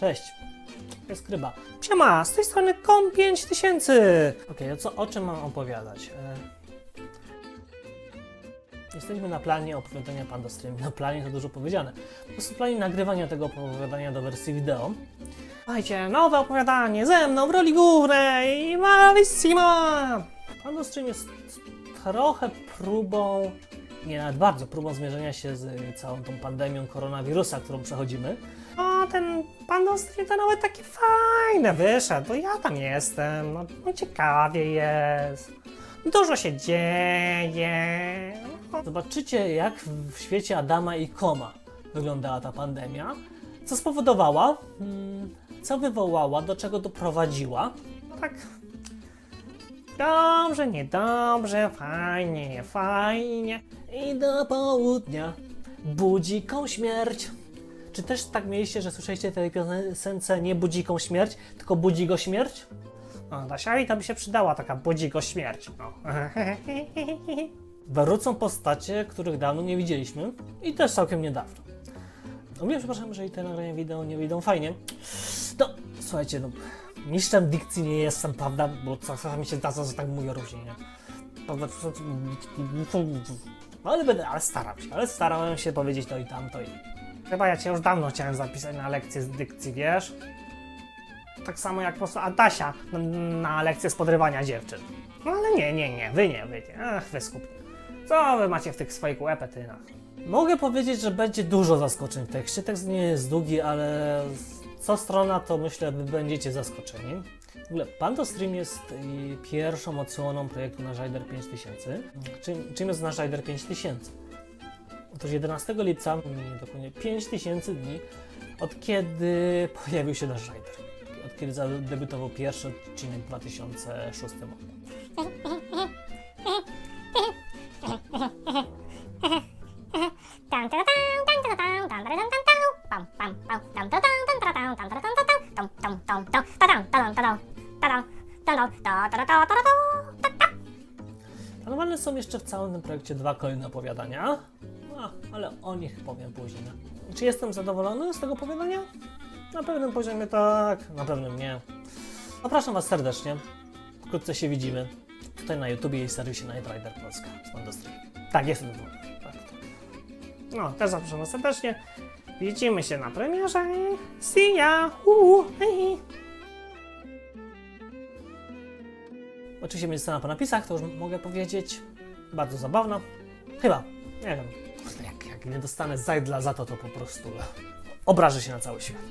Cześć. Jest kryba. Siema, z tej strony kom 5000. Okej, okay, co, o czym mam opowiadać? E... Jesteśmy na planie opowiadania Panda Stream. Na planie to dużo powiedziane. Po prostu planie nagrywania tego opowiadania do wersji wideo. Słuchajcie, nowe opowiadanie ze mną w roli głównej, Malissima! Panda Stream jest trochę próbą, nie nawet bardzo, próbą zmierzenia się z całą tą pandemią koronawirusa, którą przechodzimy. A ten Panda Stream to nawet taki fajny wyszedł, bo ja tam jestem, no, no ciekawie jest. Dużo się dzieje. Zobaczycie, jak w świecie Adama i Koma wyglądała ta pandemia, co spowodowała, hmm, co wywołała, do czego doprowadziła. No tak. Dobrze, niedobrze, fajnie, nie fajnie. I do południa budziką śmierć. Czy też tak mieliście, że słyszeliście tej piosence nie budziką śmierć, tylko budzi go śmierć? No, Dasiali to by się przydała taka budzi go śmierć. No. Wrócą postacie, których dawno nie widzieliśmy i też całkiem niedawno. No wiem, przepraszam, jeżeli te nagrania wideo nie wyjdą fajnie. No, słuchajcie, no, mistrzem dykcji nie jestem, prawda, bo czasami się zdarza, że tak mówię różnie, nie? No, ale będę, ale staram się, ale starałem się powiedzieć to i tamto i... Chyba ja cię już dawno chciałem zapisać na lekcję z dykcji, wiesz? Tak samo jak po prostu Adasia na, na lekcję z podrywania dziewczyn. No ale nie, nie, nie, wy nie, wy nie. Ach, wy skup. Co wy macie w tych swoich łepetynach? Mogę powiedzieć, że będzie dużo zaskoczeń w tekście. Tekst nie jest długi, ale co strona to myślę, wy będziecie zaskoczeni. W ogóle Pando Stream jest y, pierwszą odsłoną projektu na Rider 5000. Czym, czym jest nasz Rider 5000? Otóż 11 lipca minie dokładnie 5000 dni od kiedy pojawił się nasz Rider. Od kiedy zadebiutował pierwszy odcinek w 2006 roku. Planowane są jeszcze w całym tym projekcie dwa kolejne opowiadania, no, ale o nich powiem później. Czy jestem zadowolony z tego opowiadania? Na pewnym poziomie tak, na pewnym nie. Zapraszam Was serdecznie. Wkrótce się widzimy. Tutaj na YouTubie i serwisie Night Rider Polska z Pandostry. Tak, jestem zadowolony. Tak, tak. No, też zapraszam Was serdecznie. Widzimy się na premierze. See ya! Uhu, hej. Oczywiście będzie scena po napisach, to już mogę powiedzieć. Bardzo zabawna. Chyba. Nie wiem. Nie dostanę zajdla za to, to po prostu obrażę się na cały świat.